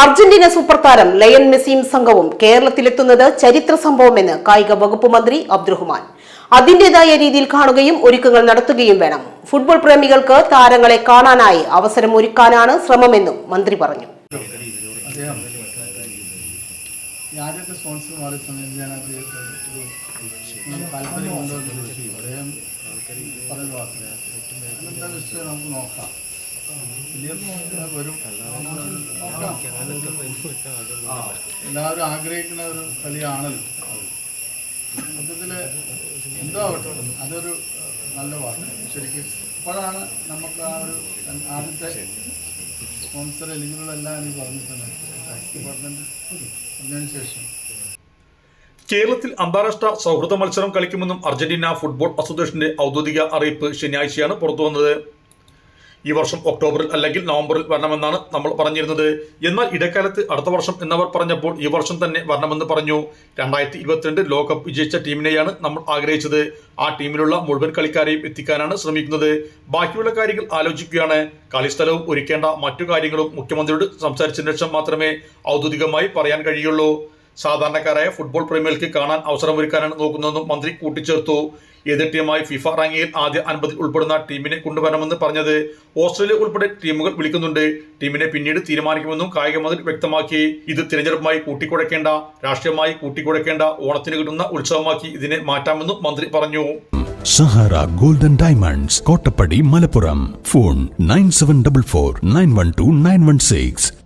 Argentina super താരം ലയൻ മെസ്സിയും സംഘവും കേരളത്തിലെത്തുന്നത് ചരിത്ര സംഭവമെന്ന് കായിക വകുപ്പ് മന്ത്രി അബ്ദുറഹ്മാൻ. അതിന്റേതായ രീതിയിൽ കാണുകയും ഒരുക്കങ്ങൾ നടത്തുകയും വേണം. ഫുട്ബോൾ പ്രേമികൾക്ക് താരങ്ങളെ കാണാനായി അവസരം ഒരുക്കാനാണ് ശ്രമമെന്നും മന്ത്രി പറഞ്ഞു. വലിയ എല്ലാവരും ആഗ്രഹിക്കുന്ന ഒരു കളിയാണല്ലോ. മൊത്തത്തിൽ എന്തോ ആവട്ടെ അതൊരു നല്ല വാർത്ത ശരിക്കും ഇപ്പോഴാണ് നമുക്ക് ആ ഒരു ആദ്യത്തെ സ്പോൺസർ എലിജിബിൾ അല്ല എന്ന് പറഞ്ഞിട്ടുണ്ട് ടാക്സ് ഡിപ്പാർട്ട്മെന്റ് പറഞ്ഞതിന് ശേഷം. കേരളത്തിൽ അന്താരാഷ്ട്ര സൗഹൃദ മത്സരം കളിക്കുമെന്നും അർജന്റീന ഫുട്ബോൾ അസോസിയേഷന്റെ ഔദ്യോഗിക അറിയിപ്പ് ശനിയാഴ്ചയാണ് പുറത്തുവന്നത്. ഈ വർഷം ഒക്ടോബറിൽ അല്ലെങ്കിൽ നവംബറിൽ വരണമെന്നാണ് നമ്മൾ പറഞ്ഞിരുന്നത്. എന്നാൽ ഇടക്കാലത്ത് അടുത്ത വർഷം എന്നവർ പറഞ്ഞപ്പോൾ ഈ വർഷം തന്നെ വരണമെന്ന് പറഞ്ഞു. രണ്ടായിരത്തി ഇരുപത്തിരണ്ട് ലോകകപ്പ് വിജയിച്ച ടീമിനെയാണ് നമ്മൾ ആഗ്രഹിച്ചത്. ആ ടീമിലുള്ള മുഴുവൻ കളിക്കാരെയും എത്തിക്കാനാണ് ശ്രമിക്കുന്നത്. ബാക്കിയുള്ള കാര്യങ്ങൾ ആലോചിക്കുകയാണ്. കളിസ്ഥലവും ഒരുക്കേണ്ട മറ്റു കാര്യങ്ങളും മുഖ്യമന്ത്രിയോട് സംസാരിച്ചതിന് ശേഷം മാത്രമേ ഔദ്യോഗികമായി പറയാൻ കഴിയുള്ളൂ. സാധാരണക്കാരായ ഫുട്ബോൾ പ്രേമികൾക്ക് കാണാൻ അവസരമൊരുക്കാനാണ് നോക്കുന്നതെന്നും മന്ത്രി കൂട്ടിച്ചേർത്തു. എതിർ ടീമായി ഫിഫ റാങ്കിങ്ങിൽ ആദ്യ അൻപതിൽ ഉൾപ്പെടുന്ന ടീമിനെ കൊണ്ടുവരണമെന്ന് പറഞ്ഞത് ഓസ്ട്രേലിയ ഉൾപ്പെടെ ടീമുകൾ വിളിക്കുന്നുണ്ട്. ടീമിനെ പിന്നീട് തീരുമാനിക്കുമെന്നും കായിക മന്ത്രി വ്യക്തമാക്കി. ഇത് തിരഞ്ഞെടുപ്പുമായി കൂട്ടിക്കുഴക്കേണ്ട രാഷ്ട്രീയമായി കൂട്ടിക്കുഴക്കേണ്ട ഓണത്തിന് കിട്ടുന്ന ഉത്സവമാക്കി ഇതിനെ മാറ്റാമെന്നും മന്ത്രി പറഞ്ഞു. Sahara golden diamonds Kottappadi Malappuram. Phone nine seven double four nine one two nine one six.